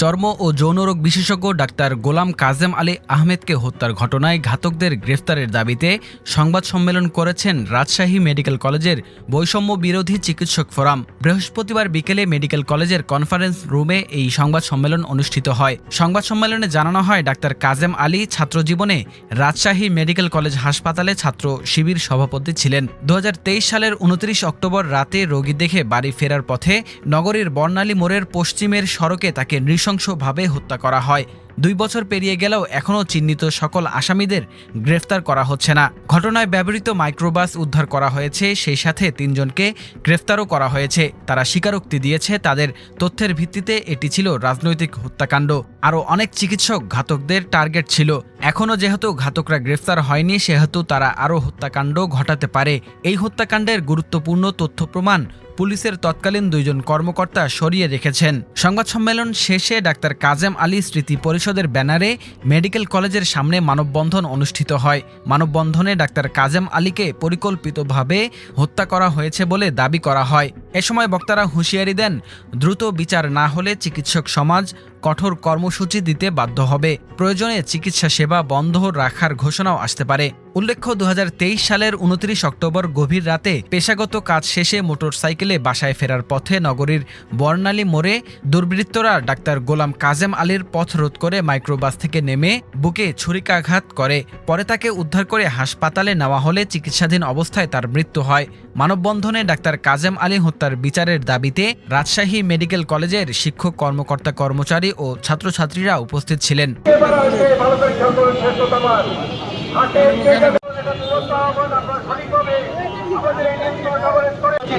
চর্ম ও যৌনরোগ বিশেষজ্ঞ ডাক্তার গোলাম কাজেম আলী আহমেদকে হত্যার ঘটনায় ঘাতকদের গ্রেফতারের দাবিতে সংবাদ সম্মেলন করেছেন রাজশাহী মেডিকেল কলেজের বৈষম্য বিরোধী চিকিৎসক ফোরাম। বৃহস্পতিবার বিকেলে মেডিকেল কলেজের কনফারেন্স রুমে এই সংবাদ সম্মেলন অনুষ্ঠিত হয়। সংবাদ সম্মেলনে জানানো হয়, ডাক্তার কাজেম আলী ছাত্রজীবনে রাজশাহী মেডিকেল কলেজ হাসপাতালে ছাত্র শিবির সভাপতি ছিলেন। দু হাজার তেইশ সালের উনত্রিশ অক্টোবর রাতে রোগী দেখে বাড়ি ফেরার পথে নগরীর বর্ণালী মোড়ের পশ্চিমের সড়কে তাকে নৃশংসভাবে হত্যা করা হয়। দুই বছর পেরিয়ে গেলেও এখনও চিহ্নিত সকল আসামিদের গ্রেফতার করা হচ্ছে না। ঘটনায় ব্যবহৃত মাইক্রোবাস উদ্ধার করা হয়েছে, সেই সাথে তিনজনকে গ্রেফতারও করা হয়েছে। তারা স্বীকারোক্তি দিয়েছে, তাদের তথ্যের ভিত্তিতে এটি ছিল রাজনৈতিক হত্যাকাণ্ড। আরও অনেক চিকিৎসক ঘাতকদের টার্গেট ছিল। এখনও যেহেতু ঘাতকরা গ্রেফতার হয়নি, সেহেতু তারা আরও হত্যাকাণ্ড ঘটাতে পারে। এই হত্যাকাণ্ডের গুরুত্বপূর্ণ তথ্য প্রমাণ পুলিশের তৎকালীন দুইজন কর্মকর্তা সরিয়ে রেখেছেন। সংবাদ সম্মেলন শেষে ডাক্তার কাজেম আলী স্মৃতি পরিষদের ব্যানারে মেডিকেল কলেজের সামনে মানববন্ধন অনুষ্ঠিত হয়। মানববন্ধনে ডাক্তার কাজেম আলীকে পরিকল্পিতভাবে হত্যা করা হয়েছে বলে দাবি করা হয়। এ সময় বক্তারা হুঁশিয়ারি দেন, দ্রুত বিচার না হলে চিকিৎসক সমাজ কঠোর কর্মসূচি দিতে বাধ্য হবে। প্রয়োজনে চিকিৎসা সেবা বন্ধ রাখার ঘোষণাও আসতে পারে। উল্লেখ্য দু হাজার তেইশ সালের উনত্রিশ অক্টোবর গভীর রাতে পেশাগত কাজ শেষে মোটরসাইকেলে বাসায় ফেরার পথে নগরীর বর্ণালী মোড়ে দুর্বৃত্তরা ডাক্তার গোলাম কাজেম আলীর পথ রোধ করে মাইক্রোবাস থেকে নেমে বুকে ছুরিকাঘাত করে। পরে তাকে উদ্ধার করে হাসপাতালে নেওয়া হলে চিকিৎসাধীন অবস্থায় তার মৃত্যু হয়। মানববন্ধনে ডাক্তার কাজেম আলী হত্যার বিচারের দাবিতে রাজশাহী মেডিকেল কলেজের শিক্ষক, কর্মকর্তা, কর্মচারী ও ছাত্রছাত্রীরা উপস্থিত ছিলেন।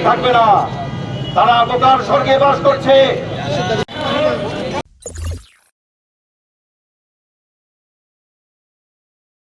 থাকবে না। তারা গোটার স্বর্গে বাস করছে।